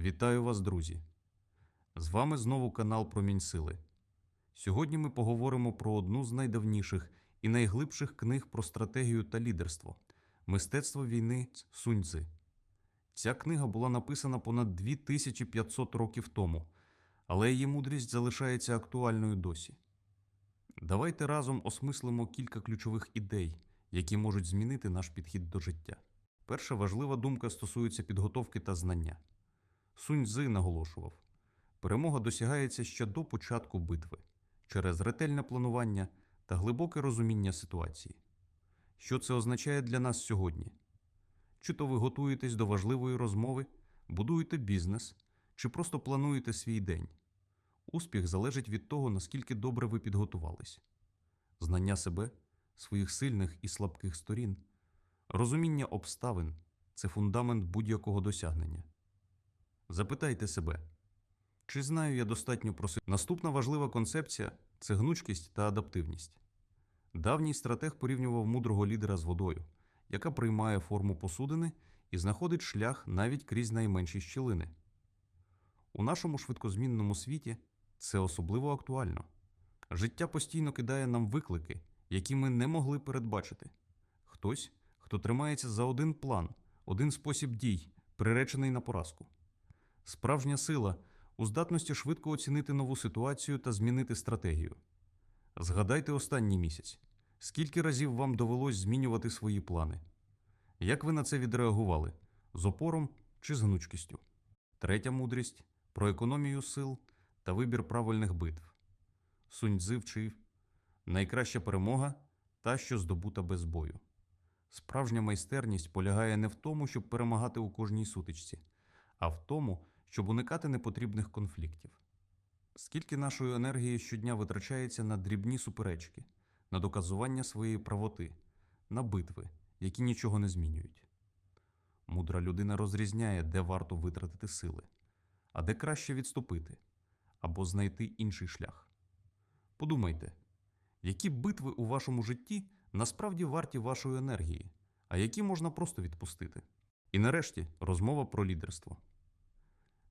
Вітаю вас, друзі! З вами знову канал Промінь Сили. Сьогодні ми поговоримо про одну з найдавніших і найглибших книг про стратегію та лідерство Мистецтво війни Сунь Цзи. Ця книга була написана понад 2500 років тому, але її мудрість залишається актуальною досі. Давайте разом осмислимо кілька ключових ідей, які можуть змінити наш підхід до життя. Перша важлива думка стосується підготовки та знання. Сунь Цзи наголошував: перемога досягається ще до початку битви через ретельне планування та глибоке розуміння ситуації. Що це означає для нас сьогодні? Чи то ви готуєтесь до важливої розмови, будуєте бізнес, чи просто плануєте свій день? Успіх залежить від того, наскільки добре ви підготувались. Знання себе, своїх сильних і слабких сторін, розуміння обставин це фундамент будь-якого досягнення. Запитайте себе, чи знаю я достатньо про себе? Наступна важлива концепція це гнучкість та адаптивність. Давній стратег порівнював мудрого лідера з водою, яка приймає форму посудини і знаходить шлях навіть крізь найменші щілини. У нашому швидкозмінному світі це особливо актуально. Життя постійно кидає нам виклики, які ми не могли передбачити. Хтось, хто тримається за один план, один спосіб дій, приречений на поразку. Справжня сила у здатності швидко оцінити нову ситуацію та змінити стратегію. Згадайте останній місяць. Скільки разів вам довелось змінювати свої плани? Як ви на це відреагували? З опором чи з гнучкістю? Третя мудрість про економію сил та вибір правильних битв. Суньцзи вчив найкраща перемога та, що здобута без бою. Справжня майстерність полягає не в тому, щоб перемагати у кожній сутичці, а в тому, щоб уникати непотрібних конфліктів. Скільки нашої енергії щодня витрачається на дрібні суперечки, на доказування своєї правоти, на битви, які нічого не змінюють. Мудра людина розрізняє, де варто витратити сили, а де краще відступити або знайти інший шлях. Подумайте, які битви у вашому житті насправді варті вашої енергії, а які можна просто відпустити. І нарешті розмова про лідерство.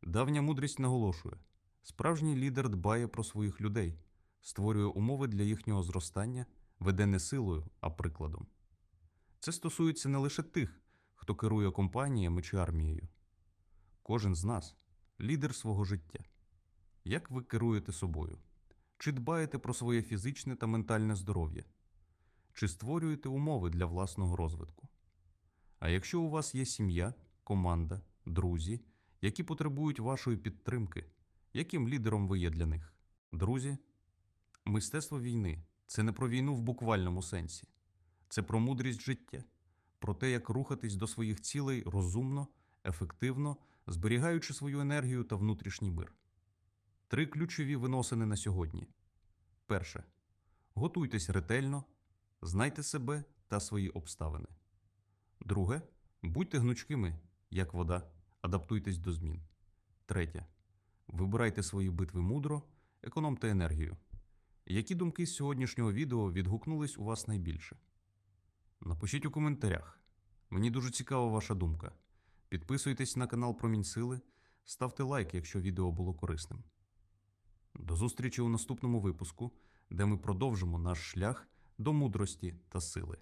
Давня мудрість наголошує: справжній лідер дбає про своїх людей, створює умови для їхнього зростання, веде не силою, а прикладом. Це стосується не лише тих, хто керує компаніями чи армією. Кожен з нас лідер свого життя. Як ви керуєте собою? Чи дбаєте про своє фізичне та ментальне здоров'я? Чи створюєте умови для власного розвитку? А якщо у вас є сім'я, команда, друзі, які потребують вашої підтримки, яким лідером ви є для них? Друзі, мистецтво війни це не про війну в буквальному сенсі, це про мудрість життя, про те, як рухатись до своїх цілей розумно, ефективно, зберігаючи свою енергію та внутрішній мир. Три ключові виносини на сьогодні. Перше. Готуйтесь ретельно, знайте себе та свої обставини. Друге. Будьте гнучкими, як вода, адаптуйтесь до змін. Третє. Вибирайте свої битви мудро, економте енергію. Які думки з сьогоднішнього відео відгукнулись у вас найбільше? Напишіть у коментарях. Мені дуже цікава ваша думка. Підписуйтесь на канал Промінь Сили, ставте лайк, якщо відео було корисним. До зустрічі у наступному випуску, де ми продовжимо наш шлях до мудрості та сили.